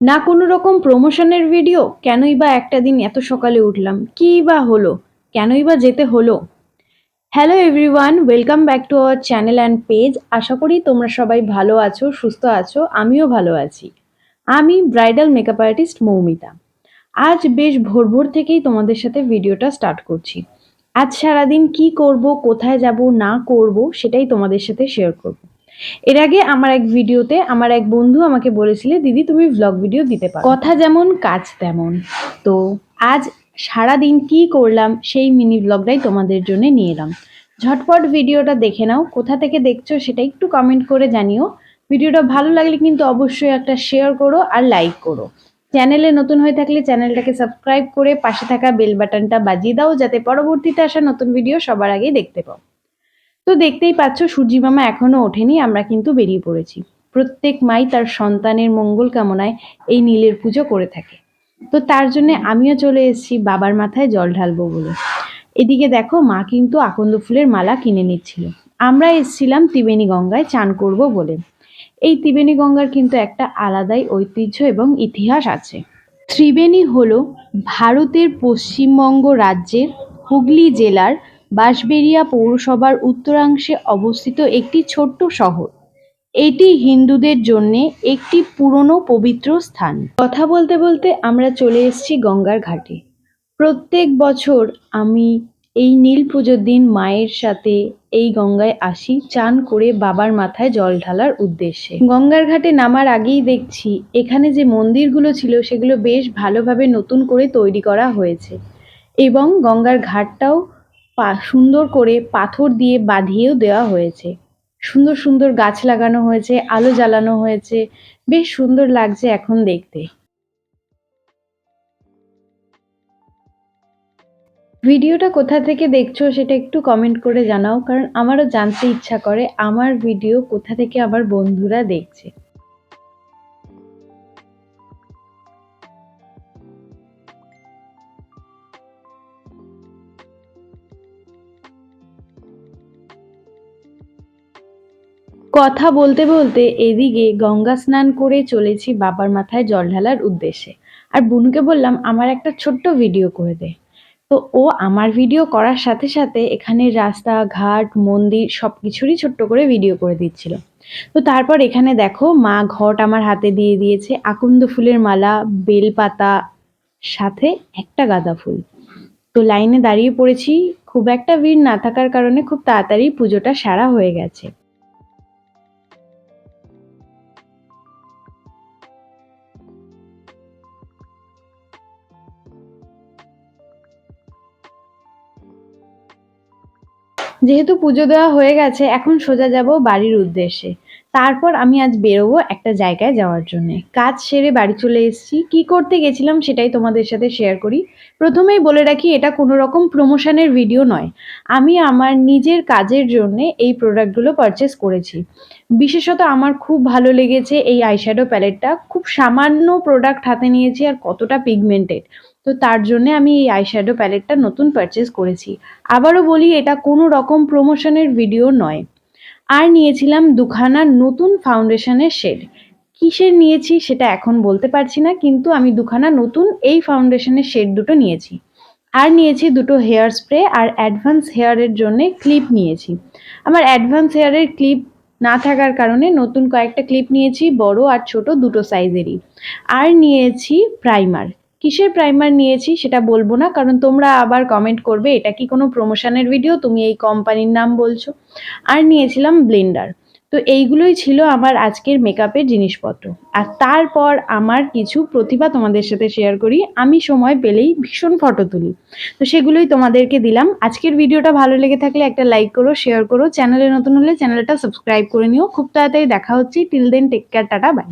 না কোনো রকম প্রমোশনের ভিডিও কেনই বা একটা দিন এত সকালে উঠলাম? কী বা হলো? কেনই বা যেতে হলো? Hello everyone welcome back to our channel and page আশা করি তোমরা সবাই ভালো আছো, সুস্থ আছো, আমিও ভালো আছি। আমি ব্রাইডাল মেকআপ আর্টিস্ট মৌমিতা। আজ বেশ ভোর ভোর থেকেই তোমাদের সাথে ভিডিওটা স্টার্ট করছি। আজ সারাদিন কি করব, কোথায় যাব, না করব, সেটাই তোমাদের সাথে শেয়ার করব। এর আগে আমার এক ভিডিওতে আমার এক বন্ধু আমাকে বলেছিলে, দিদি, তুমি ভ্লগ ভিডিও দিতে পারো। কথা যেমন, কাজ তেমন। তো আজ সারাদিন কি করলাম, সেই মিনি ভ্লগটাই তোমাদের জন্য নিয়ে এলাম। ঝটপট ভিডিওটা দেখে নাও, কোথা থেকে দেখছ সেটা একটু কমেন্ট করে জানিও। ভিডিওটা ভালো লাগলে কিন্তু অবশ্যই একটা শেয়ার করো আর লাইক করো। চ্যানেলে নতুন হয়ে থাকলে চ্যানেলটাকে সাবস্ক্রাইব করে পাশে থাকা বেল বাটনটা বাজিয়ে দাও, যাতে পরবর্তীতে আসা নতুন ভিডিও সবার আগেই দেখতে পাও। তো দেখতেই পাচ্ছ সূর্যি মামা এখনও ওঠেনি, আমরা কিন্তু বেরিয়ে পড়েছি। প্রত্যেক মাই তার সন্তানের মঙ্গল কামনায় এই নীলের পুজো করে থাকে। তো তার জন্য আমিও চলে এসেছি, বাবার মাথায় জল ঢালবো বলে। এদিকে দেখো মা কিন্তু আকন্দ ফুলের মালা কিনে নিচ্ছিল। আমরা এসেছিলাম ত্রিবেণী গঙ্গায় চান করব বলে। এই ত্রিবেণী গঙ্গার কিন্তু একটা আলাদাই ঐতিহ্য এবং ইতিহাস আছে। ত্রিবেণী হলো ভারতের পশ্চিমবঙ্গ রাজ্যের হুগলি জেলার বাঁশবেড়িয়া পৌরসভার উত্তরাংশে অবস্থিত একটি ছোট্ট শহর। এটি হিন্দুদের জন্য একটি পুরনো পবিত্র স্থান। কথা বলতে বলতে আমরা চলে এসেছি গঙ্গার ঘাটে। প্রত্যেক বছর আমি এই নীল পুজোর দিন মায়ের সাথে এই গঙ্গায় আসি, চান করে বাবার মাথায় জল ঢালার উদ্দেশ্যে। গঙ্গার ঘাটে নামার আগেই দেখছি এখানে যে মন্দিরগুলো ছিল সেগুলো বেশ ভালোভাবে নতুন করে তৈরি করা হয়েছে। এবং গঙ্গার ঘাটটাও পা, সুন্দর করে পাথর দিয়ে বাঁধিয়েও দেওয়া হয়েছে। সুন্দর সুন্দর গাছ লাগানো হয়েছে, আলো জ্বালানো হয়েছে। বেশ সুন্দর লাগছে এখন দেখতে। ভিডিওটা কোথা থেকে দেখছ সেটা একটু কমেন্ট করে জানাও, কারণ আমারও জানতে ইচ্ছা করে, আমার ভিডিও কোথা থেকে আমার বন্ধুরা দেখছে। কথা বলতে বলতে এদিকে গঙ্গা স্নান করে চলেছি বাবার মাথায় জল ঢালার উদ্দেশ্যে। আর বুনুকে বললাম, আমার একটা ছোট্ট ভিডিও করে দে। তো ও আমার ভিডিও করার সাথে সাথে এখানে রাস্তা, ঘাট, মন্দির সব কিছুরই ছোট্ট করে ভিডিও করে দিচ্ছিল। তো তারপর এখানে দেখো, মা ঘট আমার হাতে দিয়ে দিয়েছে, আকন্দ ফুলের মালা, বেলপাতা, সাথে একটা গাঁদা ফুল। তো লাইনে দাঁড়িয়ে পড়েছি, খুব একটা ভিড় না থাকার কারণে খুব তাড়াতাড়ি পুজোটা সারা হয়ে গেছে। যেহেতু পুজো দেওয়া হয়ে গেছে এখন সোজা যাব বাড়ির উদ্দেশ্যে। তারপর আমি আজ বেরোবো একটা জায়গায় যাওয়ার জন্য। কাজ সেরে বাড়ি চলে এসেছি। কি করতে গেছিলাম সেটাই তোমাদের সাথে শেয়ার করি। প্রথমেই বলে রাখি, এটা কোনো রকম প্রমোশনের ভিডিও নয়। আমি আমার নিজের কাজের জন্য এই প্রোডাক্টগুলো পারচেস করেছি। বিশেষত আমার খুব ভালো লেগেছে এই আইশ্যাডো প্যালেটটা খুব সামান্য প্রোডাক্ট হাতে নিয়েছি আর কতটা পিগমেন্টেড তো তার জন্য আমি এই আইশ্যাডো প্যালেটটা নতুন পারচেস করেছি। আবারও বলি, এটা কোনো রকম প্রমোশনের ভিডিও নয়। আর নিয়েছিলাম দুখানা নতুন ফাউন্ডেশনের শেড। কিসের নিয়েছি সেটা এখন বলতে পারছি না, কিন্তু আমি দুখানা নতুন এই ফাউন্ডেশনের শেড দুটো নিয়েছি। আর নিয়েছি দুটো হেয়ার স্প্রে আর অ্যাডভান্স হেয়ারের জন্যে ক্লিপ নিয়েছি। আমার অ্যাডভান্স হেয়ারের ক্লিপ না থাকার কারণে নতুন কয়েকটা ক্লিপ নিয়েছি, বড় আর ছোট দুটো সাইজেরই। আর নিয়েছি প্রাইমার। কিসের প্রাইমার নিয়েছি সেটা বলব না, কারণ তোমরা আবার কমেন্ট করবে, এটা কি কোনো প্রমোশনের ভিডিও তুমি এই কোম্পানির নাম বলছো। আর নিয়েছিলাম ব্লেন্ডার তো এইগুলোই ছিল আমার আজকের মেকআপের জিনিসপত্র। আর তারপর আমার কিছু প্রতিভা তোমাদের সাথে শেয়ার করি। আমি সময় পেলেই ভীষণ ফটো তুলি। তো সেগুলোই তোমাদেরকে দিলাম। আজকের ভিডিওটা ভালো লেগে থাকলে একটা লাইক করো শেয়ার করো। চ্যানেলে নতুন হলে চ্যানেলটা সাবস্ক্রাইব করে নিও। খুব তাড়াতাড়ি দেখা হচ্ছে। Till then take care tata bye